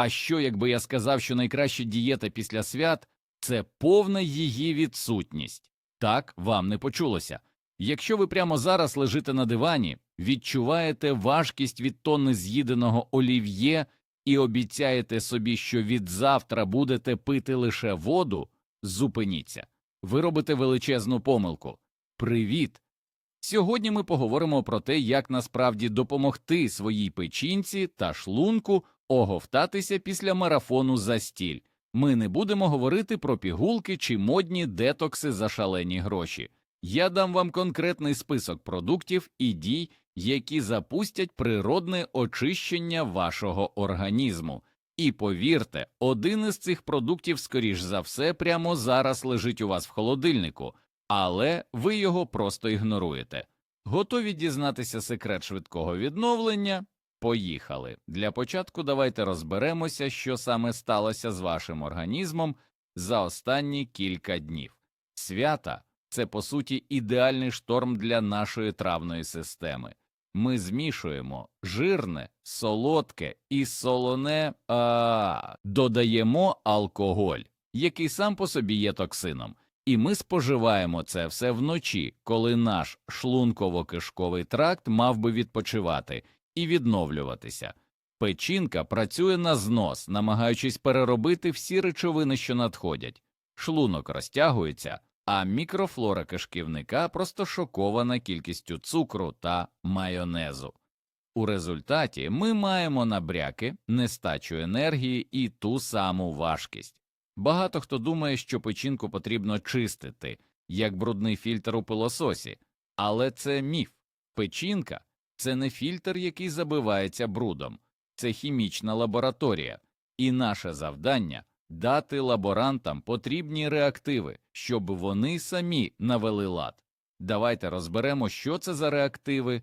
А що, якби я сказав, що найкраща дієта після свят це повна її відсутність? Так, вам не почулося. Якщо ви прямо зараз лежите на дивані, відчуваєте важкість від тонни з'їденого олів'є і обіцяєте собі, що від завтра будете пити лише воду, зупиніться. Ви робите величезну помилку. Привіт! Сьогодні ми поговоримо про те, як насправді допомогти своїй печінці та шлунку оговтатися після марафону за стіль. Ми не будемо говорити про пігулки чи модні детокси за шалені гроші. Я дам вам конкретний список продуктів і дій, які запустять природне очищення вашого організму. І повірте, один із цих продуктів, скоріш за все, прямо зараз лежить у вас в холодильнику, але ви його просто ігноруєте. Готові дізнатися секрет швидкого відновлення? Поїхали. Для початку давайте розберемося, що саме сталося з вашим організмом за останні кілька днів. Свята це по суті ідеальний шторм для нашої травної системи. Ми змішуємо жирне, солодке і солоне, а додаємо алкоголь, який сам по собі є токсином, і ми споживаємо це все вночі, коли наш шлунково-кишковий тракт мав би відпочивати і відновлюватися. Печінка працює на знос, намагаючись переробити всі речовини, що надходять. Шлунок розтягується, а мікрофлора кишківника просто шокована кількістю цукру та майонезу. У результаті ми маємо набряки, нестачу енергії і ту саму важкість. Багато хто думає, що печінку потрібно чистити, як брудний фільтр у пилососі, але це міф. Печінка це не фільтр, який забивається брудом, це хімічна лабораторія, і наше завдання дати лаборантам потрібні реактиви, щоб вони самі навели лад. Давайте розберемо, що це за реактиви.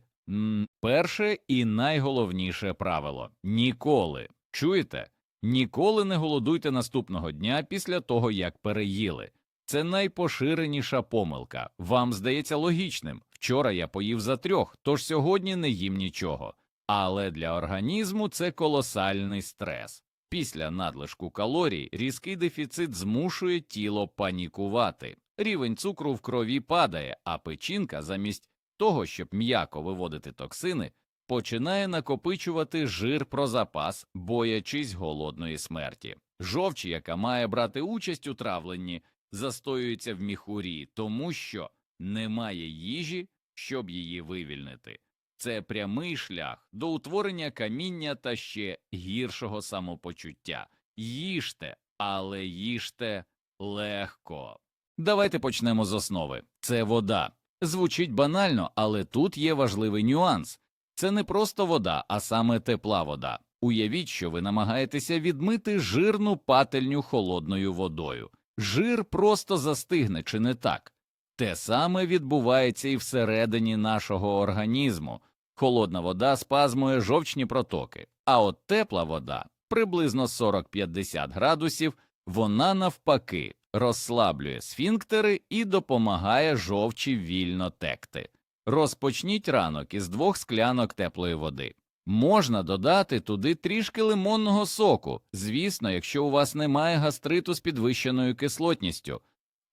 Перше і найголовніше правило ніколи чуєте? Ніколи не голодуйте наступного дня після того, як переїли. Це найпоширеніша помилка. Вам здається логічним. Вчора я поїв за трьох, тож сьогодні не їм нічого. Але для організму це колосальний стрес. Після надлишку калорій різкий дефіцит змушує тіло панікувати. Рівень цукру в крові падає, а печінка, замість того, щоб м'яко виводити токсини, починає накопичувати жир про запас, боячись голодної смерті. Жовч, яка має брати участь у травленні, застоюється в міхурі, тому що немає їжі, щоб її вивільнити. Це прямий шлях до утворення каміння та ще гіршого самопочуття. Їжте, але їжте легко. Давайте почнемо з основи. Це вода. Звучить банально, але тут є важливий нюанс. Це не просто вода, а саме тепла вода. Уявіть, що ви намагаєтеся відмити жирну пательню холодною водою. Жир просто застигне, чи не так? Те саме відбувається і всередині нашого організму. Холодна вода спазмує жовчні протоки, а от тепла вода, приблизно 40-50 градусів, вона навпаки розслаблює сфінктери і допомагає жовчі вільно текти. Розпочніть ранок із двох склянок теплої води. Можна додати туди трішки лимонного соку, звісно, якщо у вас немає гастриту з підвищеною кислотністю.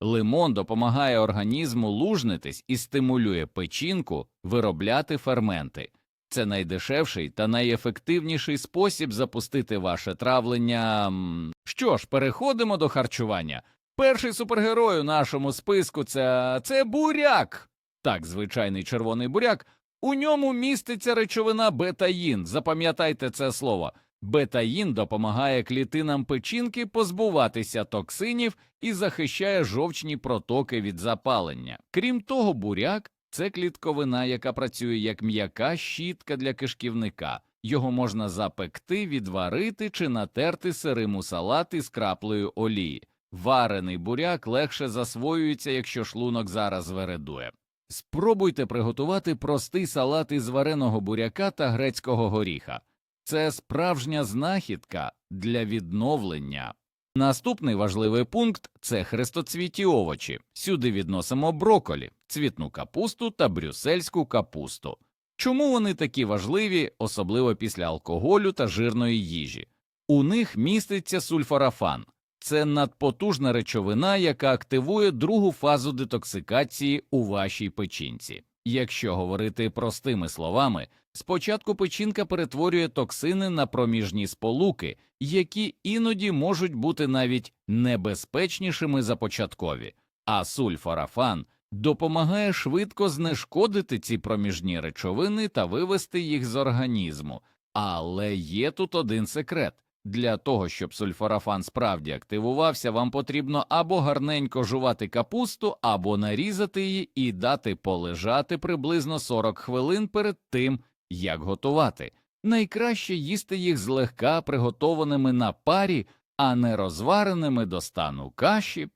Лимон допомагає організму лужнитись і стимулює печінку виробляти ферменти. Це найдешевший та найефективніший спосіб запустити ваше травлення. Що ж, переходимо до харчування. Перший супергерой у нашому списку це, це буряк. Так, звичайний червоний буряк. У ньому міститься речовина бетаїн. Запам'ятайте це слово. Бетаїн допомагає клітинам печінки позбуватися токсинів і захищає жовчні протоки від запалення. Крім того, буряк це клітковина, яка працює як м'яка щітка для кишківника. Його можна запекти, відварити чи натерти сирим у салат із краплею олії. Варений буряк легше засвоюється, якщо шлунок зараз вередує. Спробуйте приготувати простий салат із вареного буряка та грецького горіха. Це справжня знахідка для відновлення. Наступний важливий пункт це хрестоцвіті овочі. Сюди відносимо броколі, цвітну капусту та брюссельську капусту. Чому вони такі важливі, особливо після алкоголю та жирної їжі? У них міститься сульфорафан. Це надпотужна речовина, яка активує другу фазу детоксикації у вашій печінці. Якщо говорити простими словами, спочатку печінка перетворює токсини на проміжні сполуки, які іноді можуть бути навіть небезпечнішими за початкові, а сульфорафан допомагає швидко знешкодити ці проміжні речовини та вивести їх з організму. Але є тут один секрет. Для того, щоб сульфорафан справді активувався, вам потрібно або гарненько жувати капусту, або нарізати її і дати полежати приблизно 40 хвилин перед тим, як готувати. Найкраще їсти їх злегка приготованими на парі, а не розвареними до стану каші.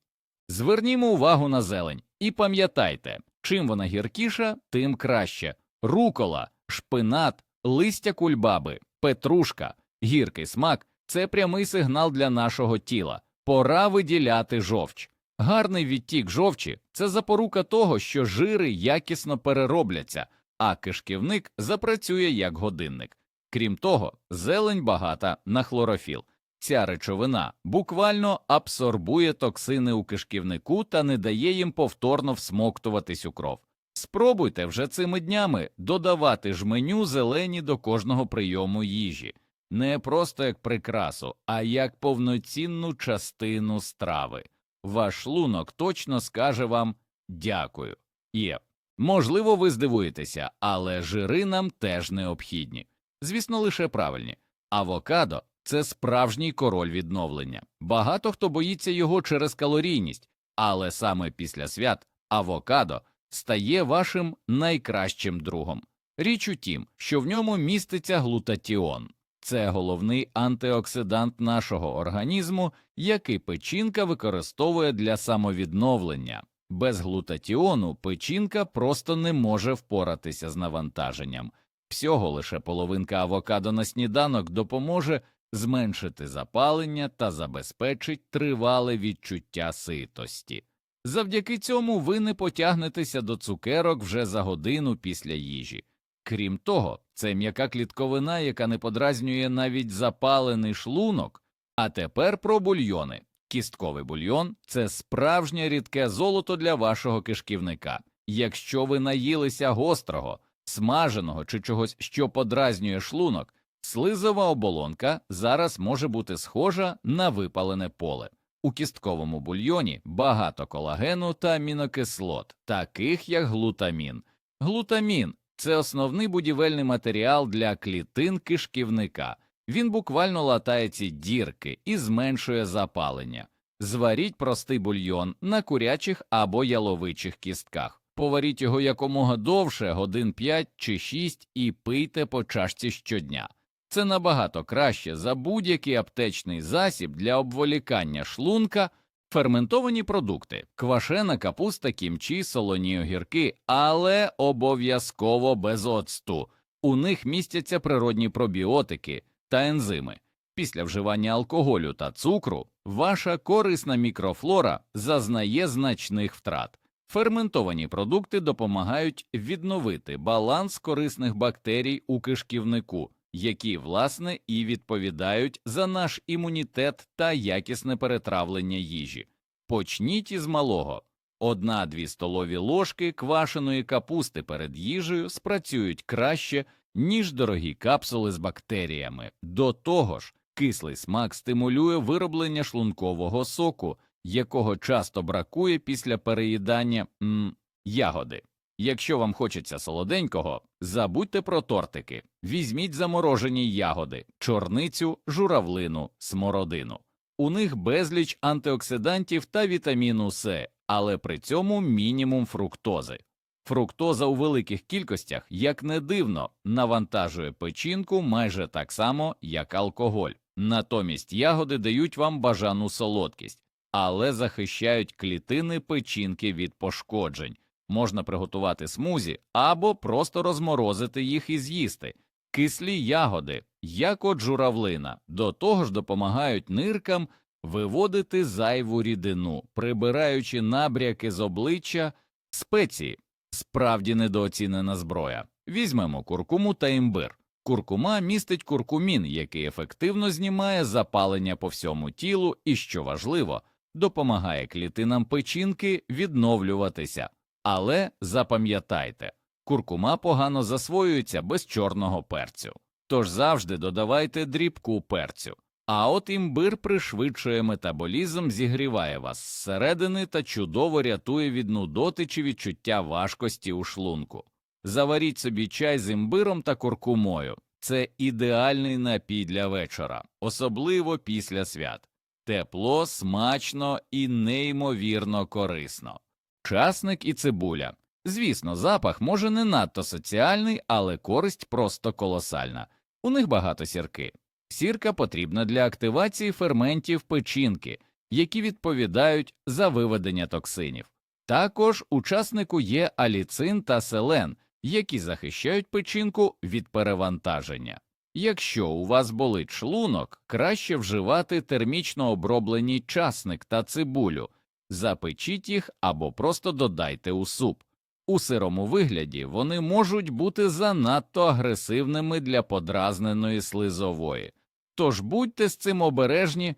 Звернімо увагу на зелень і пам'ятайте, чим вона гіркіша, тим краще. Рукола, шпинат, листя кульбаби, петрушка, гіркий смак це прямий сигнал для нашого тіла. Пора виділяти жовч. Гарний відтік жовчі це запорука того, що жири якісно переробляться, а кишківник запрацює як годинник. Крім того, зелень багата на хлорофіл. Ця речовина буквально абсорбує токсини у кишківнику та не дає їм повторно всмоктуватись у кров. Спробуйте вже цими днями додавати жменю зелені до кожного прийому їжі, не просто як прикрасу, а як повноцінну частину страви. Ваш шлунок точно скаже вам дякую. Є. Можливо, ви здивуєтеся, але жири нам теж необхідні. Звісно, лише правильні. Авокадо це справжній король відновлення. Багато хто боїться його через калорійність, але саме після свят авокадо стає вашим найкращим другом. Річ у тім, що в ньому міститься глутатіон. Це головний антиоксидант нашого організму, який печінка використовує для самовідновлення. Без глутатіону печінка просто не може впоратися з навантаженням. Всього лише половинка авокадо на сніданок допоможе зменшити запалення та забезпечить тривале відчуття ситості. Завдяки цьому ви не потягнетеся до цукерок вже за годину після їжі. Крім того, це м'яка клітковина, яка не подразнює навіть запалений шлунок. А тепер про бульйони. Кістковий бульйон це справжнє рідке золото для вашого кишківника. Якщо ви наїлися гострого, смаженого чи чогось, що подразнює шлунок, слизова оболонка зараз може бути схожа на випалене поле. У кістковому бульйоні багато колагену та амінокислот, таких як глутамін. Глутамін це основний будівельний матеріал для клітин кишківника. Він буквально латає ці дірки і зменшує запалення. Зваріть простий бульйон на курячих або яловичих кістках. Поваріть його якомога довше, годин 5 чи 6, і пийте по чашці щодня. Це набагато краще за будь-який аптечний засіб для обволікання шлунка, ферментовані продукти, квашена капуста, кімчі, солоні огірки, але обов'язково без оцту. У них містяться природні пробіотики та ензими. Після вживання алкоголю та цукру ваша корисна мікрофлора зазнає значних втрат. Ферментовані продукти допомагають відновити баланс корисних бактерій у кишківнику, які, власне, і відповідають за наш імунітет та якісне перетравлення їжі. Почніть із малого. Одна-дві столові ложки квашеної капусти перед їжею спрацюють краще, ніж дорогі капсули з бактеріями. До того ж, кислий смак стимулює вироблення шлункового соку, якого часто бракує після переїдання м, ягоди. Якщо вам хочеться солоденького, забудьте про тортики, візьміть заморожені ягоди, чорницю, журавлину, смородину. У них безліч антиоксидантів та вітаміну С, але при цьому мінімум фруктози. Фруктоза у великих кількостях, як не дивно, навантажує печінку майже так само, як алкоголь. Натомість ягоди дають вам бажану солодкість, але захищають клітини печінки від пошкоджень. Можна приготувати смузі або просто розморозити їх і з'їсти. Кислі ягоди, як от журавлина, до того ж допомагають ниркам виводити зайву рідину, прибираючи набряки з обличчя, спеції, справді недооцінена зброя. Візьмемо куркуму та імбир. Куркума містить куркумін, який ефективно знімає запалення по всьому тілу і, що важливо, допомагає клітинам печінки відновлюватися. Але запам'ятайте, куркума погано засвоюється без чорного перцю, тож завжди додавайте дрібку перцю. А от імбир пришвидшує метаболізм, зігріває вас зсередини та чудово рятує від нудоти чи відчуття важкості у шлунку. Заваріть собі чай з імбиром та куркумою. Це ідеальний напій для вечора, особливо після свят. Тепло, смачно і неймовірно корисно. Часник і цибуля. Звісно, запах може не надто соціальний, але користь просто колосальна. У них багато сірки. Сірка потрібна для активації ферментів печінки, які відповідають за виведення токсинів. Також у часнику є аліцин та селен, які захищають печінку від перевантаження. Якщо у вас болить шлунок, краще вживати термічно оброблені часник та цибулю, запечіть їх або просто додайте у суп. У сирому вигляді вони можуть бути занадто агресивними для подразненої слизової. Тож будьте з цим обережні.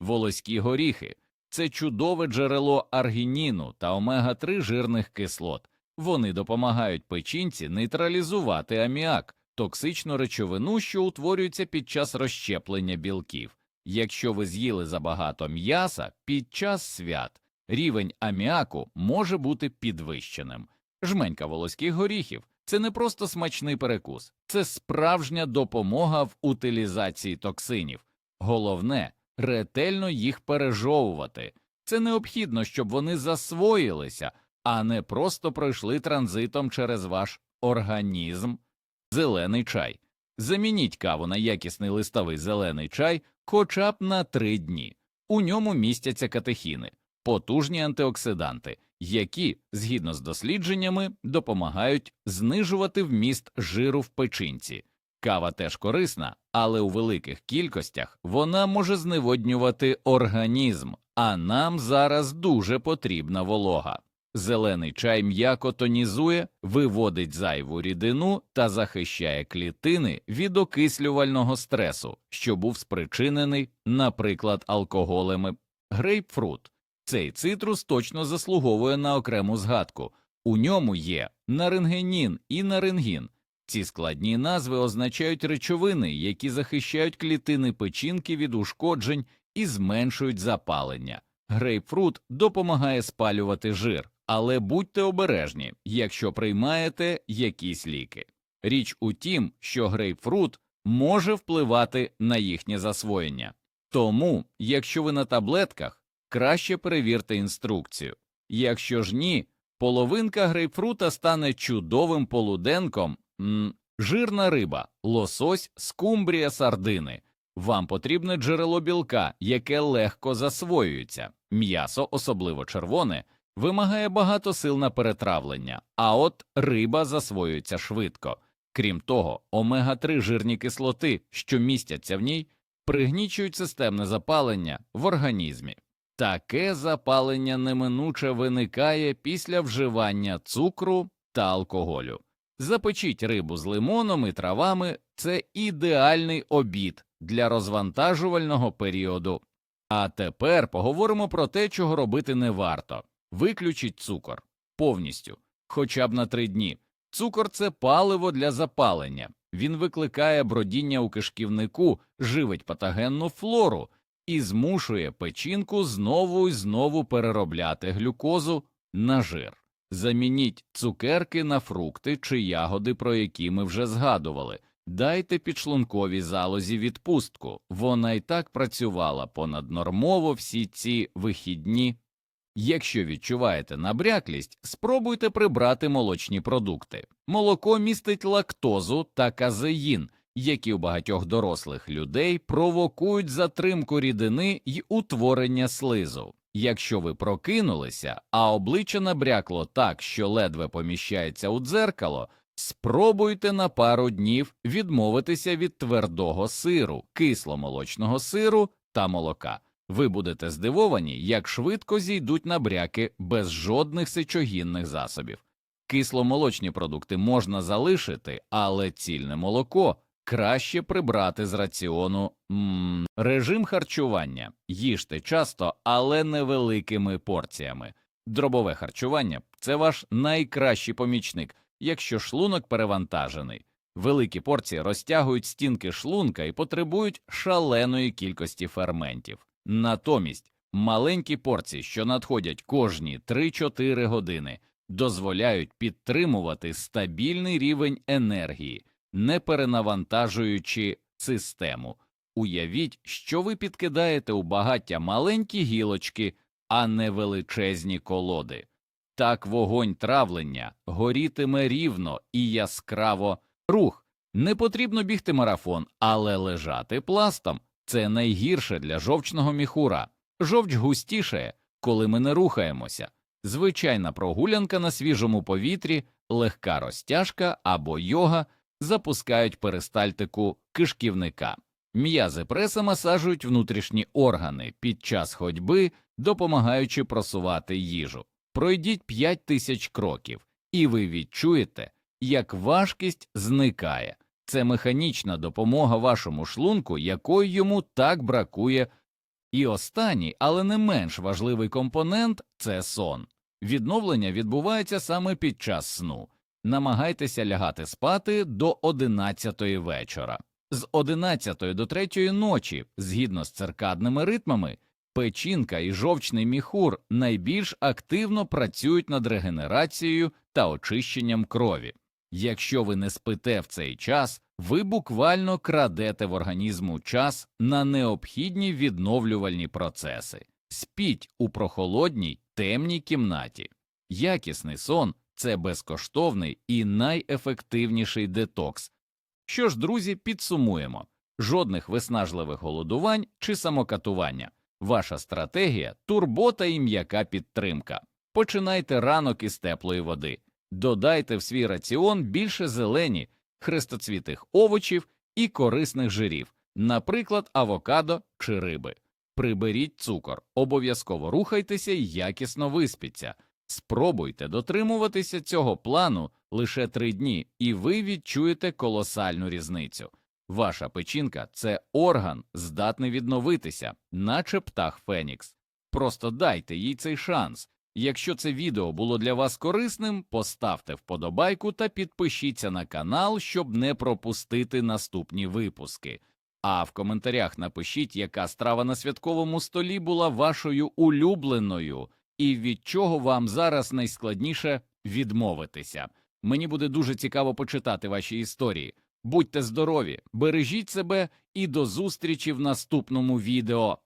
Волоські горіхи це чудове джерело аргініну та омега-3 жирних кислот. Вони допомагають печінці нейтралізувати аміак, токсичну речовину, що утворюється під час розщеплення білків. Якщо ви з'їли забагато м'яса під час свят, рівень аміаку може бути підвищеним. Жменька волоських горіхів це не просто смачний перекус, це справжня допомога в утилізації токсинів. Головне ретельно їх пережовувати. Це необхідно, щоб вони засвоїлися, а не просто пройшли транзитом через ваш організм. Зелений чай. Замініть каву на якісний листовий зелений чай хоча б на три дні. У ньому містяться катехіни, потужні антиоксиданти, які, згідно з дослідженнями, допомагають знижувати вміст жиру в печінці. Кава теж корисна, але у великих кількостях вона може зневоднювати організм, а нам зараз дуже потрібна волога. Зелений чай м'яко тонізує, виводить зайву рідину та захищає клітини від окислювального стресу, що був спричинений, наприклад, алкоголем. Грейпфрут. Цей цитрус точно заслуговує на окрему згадку. У ньому є нарингенін і нарингін. Ці складні назви означають речовини, які захищають клітини печінки від ушкоджень і зменшують запалення. Грейпфрут допомагає спалювати жир, але будьте обережні, якщо приймаєте якісь ліки. Річ у тім, що грейпфрут може впливати на їхнє засвоєння. Тому, якщо ви на таблетках, краще перевірте інструкцію. Якщо ж ні, половинка грейпфрута стане чудовим полуденком, м, жирна риба, лосось, скумбрія сардини. Вам потрібне джерело білка, яке легко засвоюється. М'ясо, особливо червоне, вимагає багато сил на перетравлення, а от риба засвоюється швидко. Крім того, омега-3 жирні кислоти, що містяться в ній, пригнічують системне запалення в організмі. Таке запалення неминуче виникає після вживання цукру та алкоголю. Запечіть рибу з лимоном і травами це ідеальний обід для розвантажувального періоду. А тепер поговоримо про те, чого робити не варто. Виключіть цукор повністю, хоча б на три дні. Цукор це паливо для запалення. Він викликає бродіння у кишківнику, живить патогенну флору і змушує печінку знову і знову переробляти глюкозу на жир. Замініть цукерки на фрукти чи ягоди, про які ми вже згадували. Дайте підшлунковій залозі відпустку. Вона і так працювала понаднормово всі ці вихідні. Якщо відчуваєте набряклість, спробуйте прибрати молочні продукти. Молоко містить лактозу та казеїн, які у багатьох дорослих людей провокують затримку рідини й утворення слизу. Якщо ви прокинулися, а обличчя набрякло так, що ледве поміщається у дзеркало, спробуйте на пару днів відмовитися від твердого сиру, кисломолочного сиру та молока. Ви будете здивовані, як швидко зійдуть набряки без жодних сечогінних засобів. Кисломолочні продукти можна залишити, але цільне молоко краще прибрати з раціону м, режим харчування. Їжте часто, але невеликими порціями. Дробове харчування це ваш найкращий помічник, якщо шлунок перевантажений. Великі порції розтягують стінки шлунка і потребують шаленої кількості ферментів. Натомість маленькі порції, що надходять кожні 3-4 години, дозволяють підтримувати стабільний рівень енергії, не перенавантажуючи систему. Уявіть, що ви підкидаєте у багаття маленькі гілочки, а не величезні колоди. Так вогонь травлення горітиме рівно і яскраво рух. Не потрібно бігти марафон, але лежати пластом це найгірше для жовчного міхура. Жовч густішає, коли ми не рухаємося. Звичайна прогулянка на свіжому повітрі, легка розтяжка або йога запускають перистальтику кишківника. М'язи преса масажують внутрішні органи під час ходьби, допомагаючи просувати їжу. Пройдіть 5 тисяч кроків, і ви відчуєте, як важкість зникає. Це механічна допомога вашому шлунку, якої йому так бракує. І останній, але не менш важливий компонент це сон. Відновлення відбувається саме під час сну. Намагайтеся лягати спати до 11 вечора. З 11 до 3 ночі, згідно з циркадними ритмами, печінка і жовчний міхур найбільш активно працюють над регенерацією та очищенням крові. Якщо ви не спите в цей час, ви буквально крадете в організму час на необхідні відновлювальні процеси. Спіть у прохолодній, темній кімнаті. Якісний сон це безкоштовний і найефективніший детокс. Що ж, друзі, підсумуємо жодних виснажливих голодувань чи самокатування. Ваша стратегія турбота і м'яка підтримка. Починайте ранок із теплої води, додайте в свій раціон більше зелені, хрестоцвітих овочів і корисних жирів, наприклад, авокадо чи риби. Приберіть цукор, обов'язково рухайтеся і якісно виспіться. Спробуйте дотримуватися цього плану лише три дні, і ви відчуєте колосальну різницю. Ваша печінка це орган, здатний відновитися, наче птах Фенікс. Просто дайте їй цей шанс. Якщо це відео було для вас корисним, поставте вподобайку та підпишіться на канал, щоб не пропустити наступні випуски. А в коментарях напишіть, яка страва на святковому столі була вашою улюбленою, і від чого вам зараз найскладніше відмовитися. Мені буде дуже цікаво почитати ваші історії. Будьте здорові, бережіть себе і до зустрічі в наступному відео.